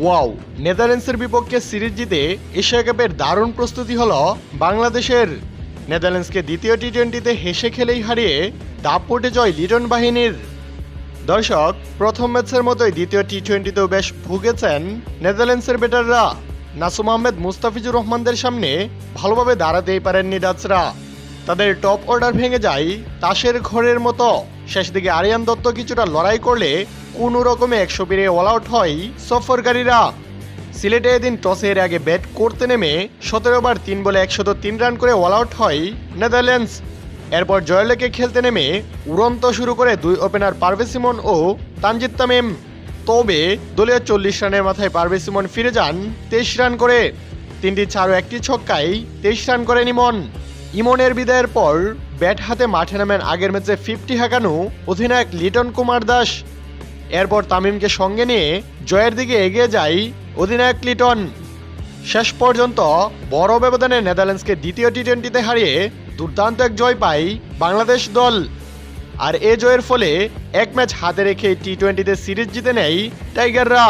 Wow নেদারল্যান্ডসের বিপক্ষে series জিতে এশিয়া কাপের দারুণ প্রস্তুতি হল বাংলাদেশের। নেদারল্যান্ডসকে দ্বিতীয় টি টোয়েন্টিতে হেসে খেলেই হারিয়ে দাপটে জয় লিটন বাহিনীর। দর্শক, প্রথম ম্যাচের মতোই দ্বিতীয় টি টোয়েন্টিতেও বেশ ভুগেছেন নেদারল্যান্ডসের ব্যাটাররা। নাসুম আহমেদ, মুস্তাফিজুর রহমানদের সামনে ভালোভাবে দাঁড়াতেই পারেননি ডাচরা। তাদের টপ অর্ডার ভেঙে যায় তাসের ঘরের মতো। শেষ দিকে আরিয়ান দত্ত কিছুটা লড়াই করলে কোনো রকমে একশো পেরিয়ে অল আউট হয় সফরকারীরা। সিলেটে এদিন টসে এর আগে ব্যাট করতে নেমে সতেরো বার তিন বলে একশত তিন রান করে অল আউট হয় নেদারল্যান্ডস। এরপর জয়লেকে খেলতে নেমে উড়ন্ত শুরু করে দুই ওপেনার পারভেজ সিমন ও তানজিদ তামিম। তবে দলীয় চল্লিশ রানের মাথায় পারভেজ সিমন ফিরে যান তেইশ রান করে। তিনটি ছাড়ো একটি ছক্কায় তেইশ রান করেন ইমন ইমনের বিদায়ের পর ব্যাট হাতে মাঠে নামেন আগের ম্যাচে ফিফটি হাঁকানো অধিনায়ক লিটন কুমার দাস। এরপর তামিমকে সঙ্গে নিয়ে জয়ের দিকে এগিয়ে যায় অধিনায়ক লিটন। শেষ পর্যন্ত বড় ব্যবধানে নেদারল্যান্ডসকে দ্বিতীয় টি টোয়েন্টিতে হারিয়ে দুর্দান্ত এক জয় পায় বাংলাদেশ দল। আর এ জয়ের ফলে এক ম্যাচ হাতে রেখে টি টোয়েন্টিতে সিরিজ জিতে নেয় টাইগাররা।